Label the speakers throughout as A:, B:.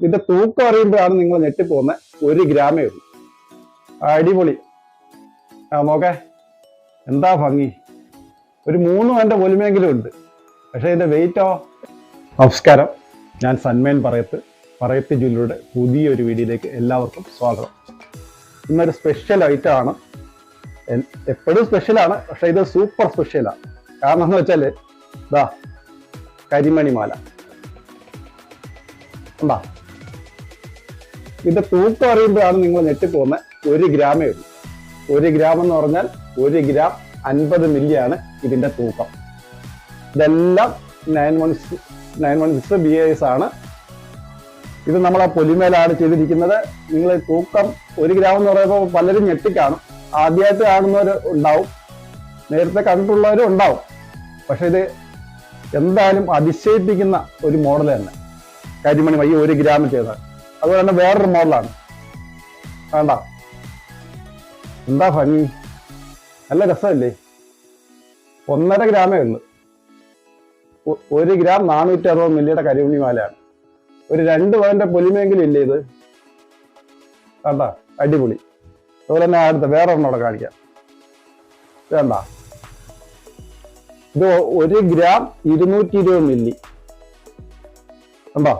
A: ഇതിന്റെ തൂക്കം അറിയുമ്പോഴാണ് നിങ്ങൾ പോകുന്ന ഒരു ഗ്രാമേ ഉള്ളൂ അടിപൊളി ആ നോക്കെ എന്താ ഭംഗി ഒരു മൂന്ന് വേണ്ട വലുമെങ്കിലും ഉണ്ട് പക്ഷേ ഇതിന്റെ വെയിറ്റോ നമസ്കാരം ഞാൻ സന്മേൻ പറയത്ത് പറയത്ത് ജ്വല്ലറിയുടെ പുതിയൊരു വീഡിയോയിലേക്ക് എല്ലാവർക്കും സ്വാഗതം ഇന്നൊരു സ്പെഷ്യൽ ഐറ്റമാണ് എപ്പോഴും സ്പെഷ്യലാണ് പക്ഷേ ഇത് സൂപ്പർ സ്പെഷ്യലാണ് കാരണം എന്ന് വെച്ചാൽ ഇതാ കരിമണിമാല ഉണ്ടാ ഇത് തൂക്കം അറിയുമ്പോഴാണ് നിങ്ങൾ പോകുന്നത് ഒരു ഗ്രാമേ ഉള്ളൂ ഒരു ഗ്രാം എന്ന് പറഞ്ഞാൽ ഒരു ഗ്രാം അൻപത് മില്ലിയാണ് ഇതിന്റെ തൂക്കം ഇതെല്ലാം nine one nine one six B S ആണ് ഇത് നമ്മൾ ആ പൊലിമേലാണ് ചെയ്തിരിക്കുന്നത് നിങ്ങൾ തൂക്കം ഒരു ഗ്രാം എന്ന് പറയുമ്പോൾ പലരും ഞെട്ടിക്കാണും ആദ്യമായിട്ട് കാണുന്നവർ ഉണ്ടാവും നേരത്തെ കണ്ടിട്ടുള്ളവരും ഉണ്ടാവും പക്ഷെ ഇത് എന്തായാലും അതിശയിപ്പിക്കുന്ന ഒരു മോഡൽ തന്നെ കരിമണി വയ്യ ഒരു ഗ്രാമം ചെയ്താൽ അതുപോലെ തന്നെ വേറൊരു മോഡലാണ് വേണ്ട എന്താ ഭംഗി നല്ല രസമല്ലേ ഒന്നര ഗ്രാമേ ഉള്ളൂ ഒരു ഗ്രാം നാനൂറ്റി അറുപത് മില്ലിയുടെ കരിമണി മാലയാണ് ഒരു രണ്ട് പവന്റെ പൊലിമേങ്കിലും ഇല്ലേ ഇത് വേണ്ട അടിപൊളി അതുപോലെ തന്നെ അടുത്ത വേറെ ഒരെണ്ണോടെ കാണിക്കാം വേണ്ട ഇത് ഒരു ഗ്രാം ഇരുന്നൂറ്റി ഇരുപത് മില്ലി ഉണ്ടോ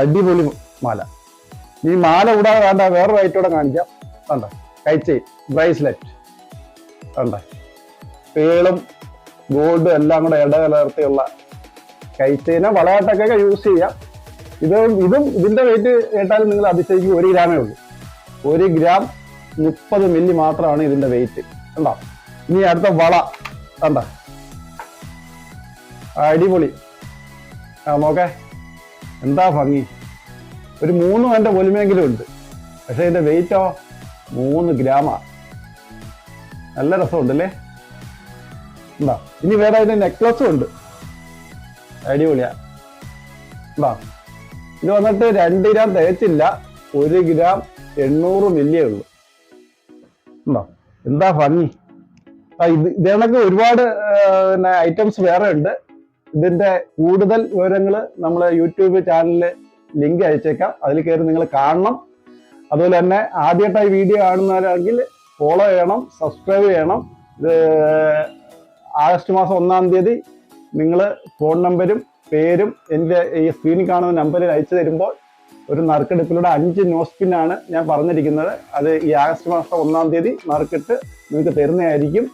A: അടിപൊളി മാല ഈ മാല കൂടാതെ വേണ്ട വേറൊരു ഐറ്റോടെ കാണിക്കാം വേണ്ട കൈച്ചെ ബ്രേസ്ലെറ്റ് വേണ്ട പേളും ഗോൾഡും എല്ലാം കൂടെ ഇടകലർത്തിയുള്ള കൈച്ചേന വളയാട്ടൊക്കെ യൂസ് ചെയ്യാം ഇത് ഇതും ഇതിന്റെ വെയിറ്റ് കേട്ടാലും നിങ്ങൾ അതിശയിക്കും ഒരു ഗ്രാമേ ഉള്ളൂ ഒരു ഗ്രാം മുപ്പത് മില്ലി മാത്രമാണ് ഇതിന്റെ വെയിറ്റ് കണ്ടോ ഇനി അടുത്ത വള കണ്ട അടിപൊളി ആ നോക്കേ എന്താ ഭംഗി ഒരു മൂന്ന് എൻ്റെ വലുമെങ്കിലും ഉണ്ട് പക്ഷേ ഇതിൻ്റെ വെയിറ്റോ മൂന്ന് ഗ്രാമാണ് നല്ല രസമുണ്ടല്ലേ എന്താ ഇനി വേറെ അതിൻ്റെ നെക്ലസും ഉണ്ട് അടിപൊളിയാ എന്താ ഇത് വന്നിട്ട് രണ്ട് ഗ്രാം തികച്ചില്ല ഒരു ഗ്രാം എണ്ണൂറ് മില്ലിയ ഉള്ളൂ എന്താ എന്താ ഭംഗി ആ ഇത് ഇതേണക്ക് ഒരുപാട് പിന്നെ ഐറ്റംസ് വേറെ ഉണ്ട് ഇതിന്റെ കൂടുതൽ വിവരങ്ങൾ നമ്മൾ യൂട്യൂബ് ചാനലിൽ ലിങ്ക് അയച്ചേക്കാം അതിൽ കയറി നിങ്ങൾ കാണണം അതുപോലെ തന്നെ ആദ്യമായിട്ടായി വീഡിയോ കാണുന്നവരാണെങ്കിൽ ഫോളോ ചെയ്യണം സബ്സ്ക്രൈബ് ചെയ്യണം ഇത് ആഗസ്റ്റ് മാസം ഒന്നാം തീയതി നിങ്ങൾ ഫോൺ നമ്പരും പേരും എൻ്റെ ഈ സ്ക്രീനിൽ കാണുന്ന നമ്പറിൽ അയച്ചു തരുമ്പോൾ ഒരു നറുക്കെടുപ്പിലൂടെ അഞ്ച് നോസ്പിന്നാണ് ഞാൻ പറഞ്ഞിരിക്കുന്നത് അത് ഈ ആഗസ്റ്റ് മാസം ഒന്നാം തീയതി നറുക്കിട്ട് നിങ്ങൾക്ക് തരുന്നതായിരിക്കും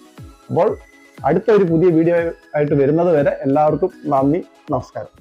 A: അപ്പോൾ അടുത്ത ഒരു പുതിയ വീഡിയോ ആയിട്ട് വരുന്നത് വരെ എല്ലാവർക്കും നന്ദി നമസ്കാരം